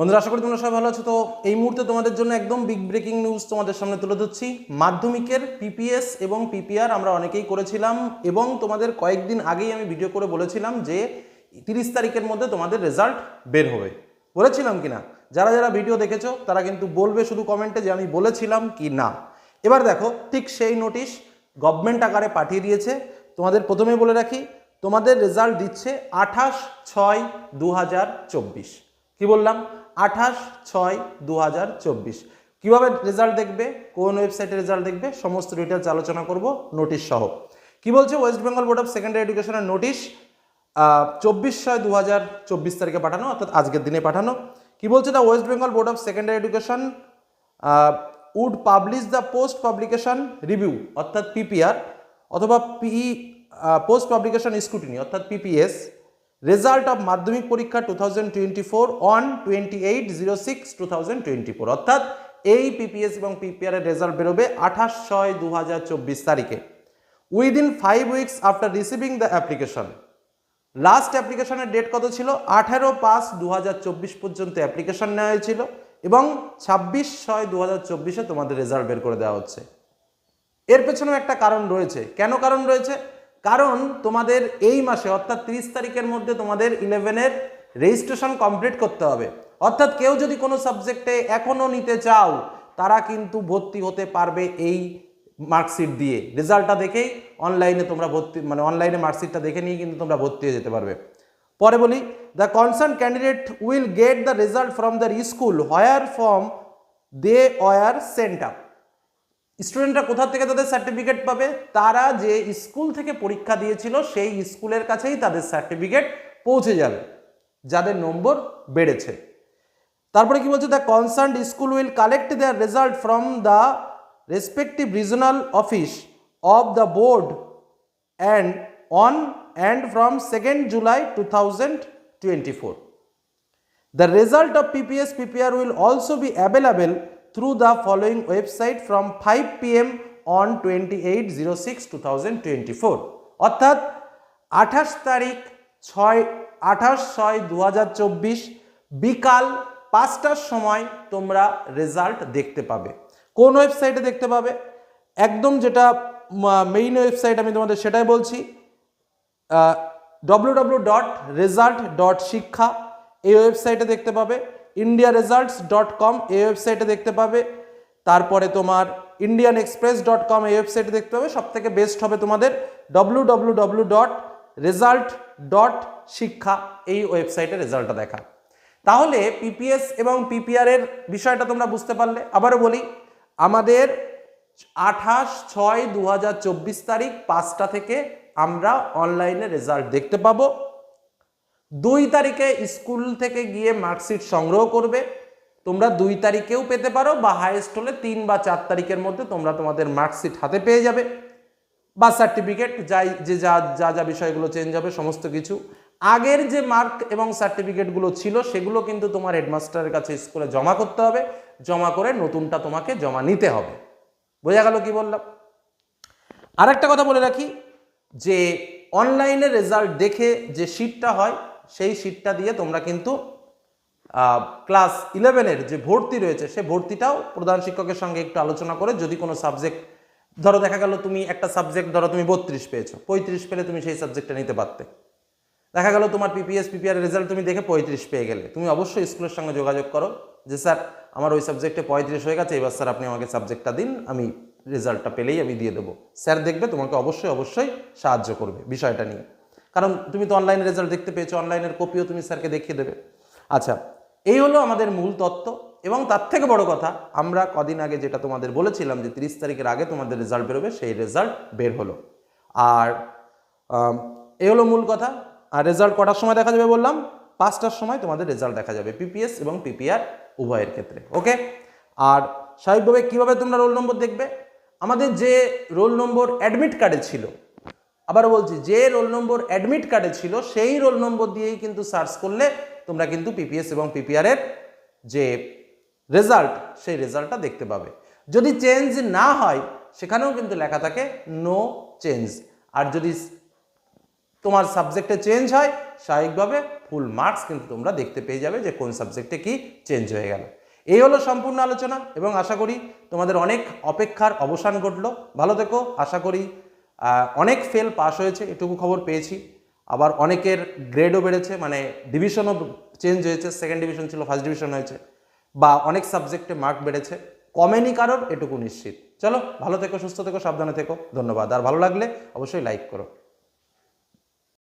বন্ধুরা, আশা করি তোমরা সবাই ভালো আছো। তো এই মুহূর্তে তোমাদের জন্য একদম বিগ ব্রেকিং নিউজ তোমাদের সামনে তুলে ধরছি। মাধ্যমিকের পিপিএস এবং পিপিআর আমরা অনেকেই করেছিলাম এবং তোমাদের কয়েকদিন আগেই আমি ভিডিও করে বলেছিলাম যে তিরিশ তারিখের মধ্যে তোমাদের রেজাল্ট বের হবে। বলেছিলাম কি না যারা যারা ভিডিও দেখেছ, তারা কিন্তু বলবে শুধু কমেন্টে যে আমি বলেছিলাম কি না। এবার দেখো, ঠিক সেই নোটিশ গভর্নমেন্ট আকারে পাঠিয়ে দিয়েছে। তোমাদের প্রথমে বলে রাখি, তোমাদের রেজাল্ট দিচ্ছে আঠাশ ছয় দু কি বললাম? আঠাশ ছয় দু হাজার চব্বিশ। কীভাবে রেজাল্ট দেখবে? কোন ওয়েবসাইটে রেজাল্ট দেখবে? সমস্ত ডিটেলস আলোচনা করব নোটিশ সহ। কি বলছে West Bengal board of secondary এডুকেশনের নোটিশ চব্বিশ ছয় দু হাজার চব্বিশ তারিখে পাঠানো, অর্থাৎ আজকের দিনে পাঠানো। কি বলছে the West Bengal Board of Secondary Education would publish the post publication review অর্থাৎ পিপিআর অথবা পিই পোস্ট পাবলিকেশন স্ক্রুটিনি অর্থাৎ পিপিএস রেজাল্ট অফ মাধ্যমিক পরীক্ষা two thousand twenty four on twenty eight zero six two thousand twenty four অর্থাৎ এই PPS এবং PPR এর result বেরোবে আঠাশ ছয় দু হাজার চব্বিশ তারিখে। Within five weeks after receiving the application last অ্যাপ্লিকেশনের ডেট কত ছিল? আঠারো পাঁচ দু পর্যন্ত অ্যাপ্লিকেশন নেওয়া হয়েছিল এবং ছাব্বিশ ছয় দু তোমাদের রেজাল্ট বের করে দেওয়া হচ্ছে। এর পেছনেও একটা কারণ রয়েছে। কেন কারণ রয়েছে? কারণ তোমাদের এই মাসে, অর্থাৎ তিরিশ তারিখের মধ্যে তোমাদের ইলেভেনের রেজিস্ট্রেশন কমপ্লিট করতে হবে। অর্থাৎ কেউ যদি কোনো সাবজেক্টে এখনও নিতে চাও, তারা কিন্তু ভর্তি হতে পারবে এই মার্কশিট দিয়ে। রেজাল্টটা দেখেই অনলাইনে তোমরা ভর্তি মানে অনলাইনে মার্কশিটটা দেখে নিয়ে কিন্তু তোমরা ভর্তি হয়ে যেতে পারবে। পরে বলি the concern candidate will get the result from the school where from they were sent up স্টুডেন্টরা কোথা থেকে তাদের সার্টিফিকেট পাবে? তারা যে স্কুল থেকে পরীক্ষা দিয়েছিল, সেই স্কুলের কাছেই তাদের সার্টিফিকেট পৌঁছে যাবে। যাদের নম্বর বেড়েছে। তারপরে কি বলছে? The concern school will collect their result from the respective regional office of the board and on and from second July two thousand twenty four the result of PPS PPR will also be available through the following website from 5 pm on 2806-2024 অর্থাৎ আঠাশ তারিখ ছয়, আঠাশ ছয় দু বিকাল পাঁচটার সময় তোমরা রেজাল্ট দেখতে পাবে। কোন ওয়েবসাইটে দেখতে পাবে? একদম যেটা মেইন ওয়েবসাইট আমি তোমাদের সেটাই বলছি W dot result dot Shiksha, এই ওয়েবসাইটে দেখতে পাবে। ইন্ডিয়া রেজাল্টস ডট কম এই ওয়েবসাইটে দেখতে পাবে। তারপরে তোমার ইন্ডিয়ান এক্সপ্রেস ডট কম এই ওয়েবসাইটে দেখতে পাবে। সব থেকে বেস্ট হবে তোমাদের W W W dot result dot Shiksha এই ওয়েবসাইটে রেজাল্টটা দেখা। তাহলে পিপিএস এবং পিপিআর এর বিষয়টা তোমরা বুঝতে পারলে। আবারও বলি, আমাদের আঠাশ ছয় দু তারিখ পাঁচটা থেকে আমরা অনলাইনে রেজাল্ট দেখতে পাবো। দুই তারিখে স্কুল থেকে গিয়ে মার্কশিট সংগ্রহ করবে। তোমরা দুই তারিখেও পেতে পারো বা হাইয়েস্ট হলে তিন বা চার তারিখের মধ্যে তোমরা তোমাদের মার্কশিট হাতে পেয়ে যাবে। বা সার্টিফিকেট যাই, যে যা যা যা বিষয়গুলো চেঞ্জ হবে, সমস্ত কিছু। আগের যে মার্ক এবং সার্টিফিকেটগুলো ছিল, সেগুলো কিন্তু তোমার হেডমাস্টারের কাছে স্কুলে জমা করতে হবে। জমা করে নতুনটা তোমাকে জমা নিতে হবে। বোঝা গেল কি বললাম? আরেকটা কথা বলে রাখি, যে অনলাইনে রেজাল্ট দেখে যে শিটটা হয় সেই শিটটা দিয়ে তোমরা কিন্তু ক্লাস ইলেভেনের যে ভর্তি রয়েছে, সে ভর্তিটাও প্রধান শিক্ষকের সঙ্গে একটু আলোচনা করে। যদি কোনো সাবজেক্ট ধরো দেখা গেল তুমি একটা সাবজেক্ট ধরো তুমি বত্রিশ পেয়েছ, পঁয়ত্রিশ পেলে তুমি সেই সাবজেক্টটা নিতে পারতে। দেখা গেল তোমার পিপিএস পিপিআর রেজাল্ট তুমি দেখে পঁয়ত্রিশ পেয়ে গেলে। তুমি অবশ্যই স্কুলের সঙ্গে যোগাযোগ করো যে, স্যার, আমার ওই সাবজেক্টে পঁয়ত্রিশ হয়ে গেছে, এবার স্যার আপনি আমাকে সাবজেক্টটা দিন, আমি রেজাল্টটা পেলেই আমি দিয়ে দেবো। স্যার দেখবে তোমাকে অবশ্যই অবশ্যই সাহায্য করবে বিষয়টা নিয়ে। কারণ তুমি তো অনলাইনে রেজাল্ট দেখতে পেয়েছ অনলাইনের কপিও তুমি স্যারকে দেখিয়ে দেবে। আচ্ছা এই হলো আমাদের মূল তত্ত্ব এবং তার থেকে বড় কথা, আমরা কদিন আগে যেটা তোমাদের বলেছিলাম যে তিরিশ তারিখের আগে তোমাদের রেজাল্ট বেরোবে, সেই রেজাল্ট বের হলো। আর এই হলো মূল কথা, আর রেজাল্ট কটার সময় দেখা যাবে বললাম? পাঁচটার সময় তোমাদের রেজাল্ট দেখা যাবে পিপিএস এবং পিপিআর উভয়ের ক্ষেত্রে ওকে আর স্বাভাবিকভাবে কীভাবে তোমরা রোল নম্বর দেখবে? আমাদের যে রোল নম্বর অ্যাডমিট কার্ডে ছিল আবার বলছি, যে রোল নম্বর অ্যাডমিট কার্ডে ছিল, সেই রোল নম্বর দিয়েই কিন্তু সার্চ করলে তোমরা কিন্তু পিপিএস এবং পিপিআর এর যে রেজাল্ট সেই রেজাল্টটা দেখতে পাবে। যদি চেঞ্জ না হয়, সেখানেও কিন্তু লেখা থাকে নো চেঞ্জ আর যদি তোমার সাবজেক্টে চেঞ্জ হয়, স্বাভাবিকভাবে ফুল মার্কস কিন্তু তোমরা দেখতে পেয়ে যাবে যে কোন সাবজেক্টে কি চেঞ্জ হয়ে গেল। এই হলো সম্পূর্ণ আলোচনা, এবং আশা করি তোমাদের অনেক অপেক্ষার অবসান ঘটলো। ভালো থেকো, আশা করি অনেক ফেল পাস হয়েছে, এটুকু খবর পেয়েছি। আবার অনেকের গ্রেডও বেড়েছে মানে ডিভিশনও চেঞ্জ হয়েছে সেকেন্ড ডিভিশন ছিল ফার্স্ট ডিভিশন হয়েছে, বা অনেক সাবজেক্টে মার্ক বেড়েছে। কমেনি কারোর, এটুকু নিশ্চিত। চলো, ভালো থেকো, সুস্থ থেকো, সাবধানে থেকো। ধন্যবাদ। আর ভালো লাগলে অবশ্যই লাইক করো।